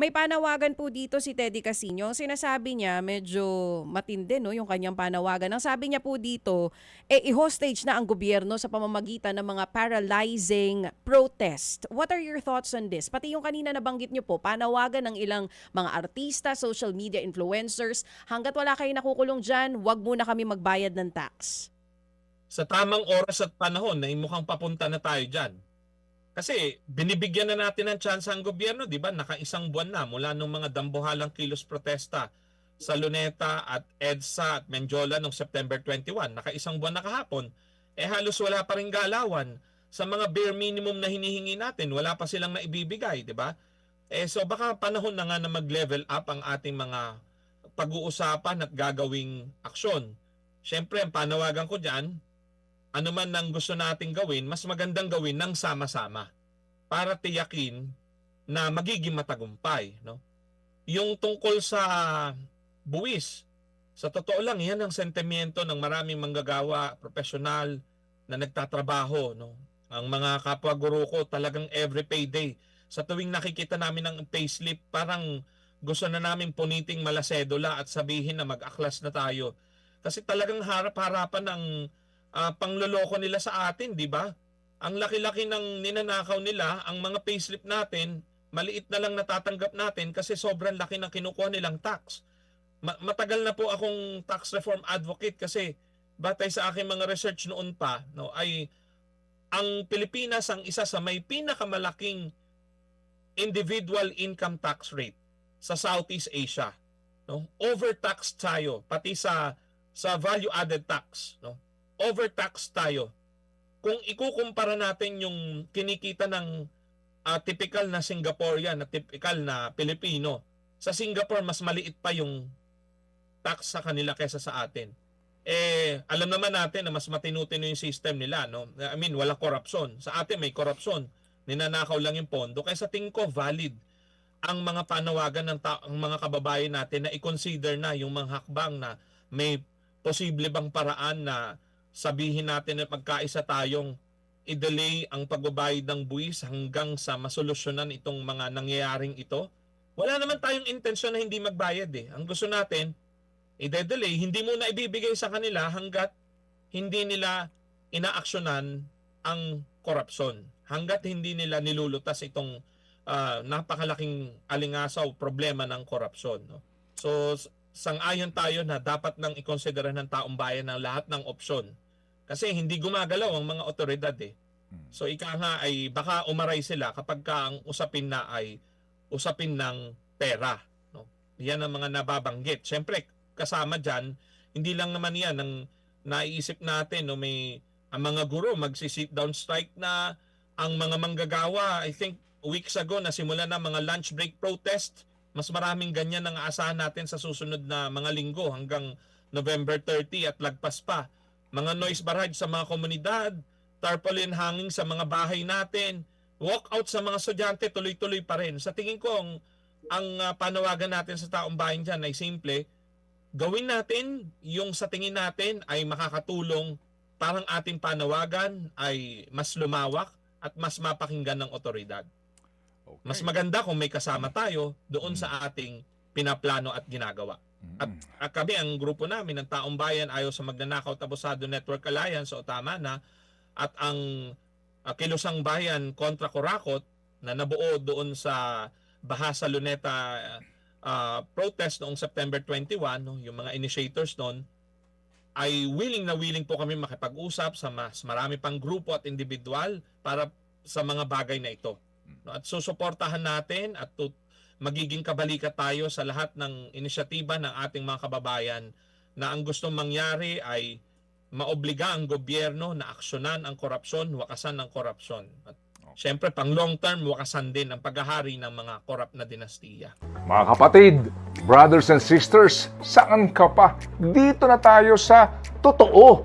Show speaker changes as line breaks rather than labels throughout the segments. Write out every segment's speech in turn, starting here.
May panawagan po dito si Teddy Casino. Sinasabi niya medyo matindi no yung kanyang panawagan. Ang sabi niya po dito, eh i-hostage na ang gobyerno sa pamamagitan ng mga paralyzing protest. What are your thoughts on this? Pati yung kanina nabanggit niyo po, panawagan ng ilang mga artista, social media influencers, hanggat wala kayo nakukulong dyan, wag muna kami magbayad ng tax.
sa tamang oras at panahon na mukhang papunta na tayo dyan. Kasi binibigyan na natin ng chance ang gobyerno, di ba? Nakaisang buwan na mula nung mga dambuhalang kilos protesta sa Luneta at EDSA at Menjola noong September 21. Nakaisang buwan na kahapon. Eh halos wala pa rin galawan sa mga bare minimum na hinihingi natin. Wala pa silang naibibigay, di ba? Eh so baka panahon na nga na mag-level up ang ating mga pag-uusapan at gagawing aksyon. Siyempre, ang panawagan ko dyan, ano man gusto nating gawin, mas magandang gawin ng sama-sama para tiyakin na magiging matagumpay. No? Yung tungkol sa buwis, sa totoo lang, yan ang sentimiento ng maraming manggagawa, profesional na nagtatrabaho. No? Ang mga kapwa guro ko talagang every payday. Sa tuwing nakikita namin ang payslip, parang gusto na namin puniting malasedula at sabihin na mag-aklas na tayo. Kasi talagang harap-harapan ng ah, pangloloko nila sa atin, di ba? Ang laki-laki ng ninanakaw nila, ang mga payslip natin, maliit na lang natatanggap natin kasi sobrang laki ng kinukuha nilang tax. Ma- matagal na po akong tax reform advocate kasi batay sa aking mga research noon pa, no, ay ang Pilipinas ang isa sa may pinakamalaking individual income tax rate sa Southeast Asia. No? Overtaxed tayo pati sa sa value added tax, no? Overtax tayo. Kung ikukumpara natin yung kinikita ng ah, typical na Singaporean, na typical na Pilipino, sa Singapore mas maliit pa yung tax sa kanila kaysa sa atin. Eh, alam naman natin na mas matinutino yung system nila, no? I mean, wala korupsyon. Sa atin may korupsyon. Ninanakaw lang yung pondo. Kaya sa tingin ko, valid ang mga panawagan ng ta- ang mga kababayan natin na i-consider na yung mga hakbang na may posible bang paraan na sabihin natin na pagkaisa tayong i-delay ang pagbabayad ng buwis hanggang sa masolusyonan itong mga nangyayaring ito. Wala naman tayong intensyon na hindi magbayad eh. Ang gusto natin, i-delay, hindi muna ibibigay sa kanila hanggat hindi nila inaaksyonan ang korupsyon. Hanggat hindi nila nilulutas itong ah, napakalaking alingasaw problema ng korupsyon. No? So, sang-ayon tayo na dapat nang ikonsidera ng taong bayan ang lahat ng opsyon. Kasi hindi gumagalaw ang mga otoridad eh. So ika nga ay baka umaray sila kapag ka ang usapin na ay usapin ng pera. No? Yan ang mga nababanggit. Siyempre, kasama dyan, hindi lang naman yan ang naiisip natin. No? May ang mga guro magsi-sit down strike na ang mga manggagawa, I think weeks ago na simula na mga lunch break protest. Mas maraming ganyan ang aasahan natin sa susunod na mga linggo hanggang November 30 at lagpas pa. Mga noise barrage sa mga komunidad, tarpaulin hanging sa mga bahay natin, walkout sa mga estudyante, tuloy-tuloy pa rin. Sa tingin ko, ang, ang ah, panawagan natin sa taong bayan dyan ay simple, gawin natin yung sa tingin natin ay makakatulong parang ating panawagan ay mas lumawak at mas mapakinggan ng otoridad.
Okay.
Mas maganda kung may kasama tayo doon sa ating pinaplano at ginagawa. At,
Mm.
at kami, ang grupo namin ng Taong Bayan ayaw sa Magnanakaw Tabosado Network Alliance o tama na at ang uh, Kilusang Bayan kontra Kurakot na nabuo doon sa Bahasa Luneta uh, protest noong September 21, no, yung mga initiators noon, ay willing na willing po kami makipag-usap sa mas marami pang grupo at individual para sa mga bagay na ito. At susuportahan natin at tut- magiging kabalikat tayo sa lahat ng inisyatiba ng ating mga kababayan na ang gustong mangyari ay maobliga ang gobyerno na aksyonan ang korupsyon, wakasan ng korupsyon. At syempre, pang long term, wakasan din ang paghahari ng mga korap na dinastiya.
Mga kapatid, brothers and sisters, saan ka pa? Dito na tayo sa totoo.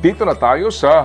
Dito na tayo sa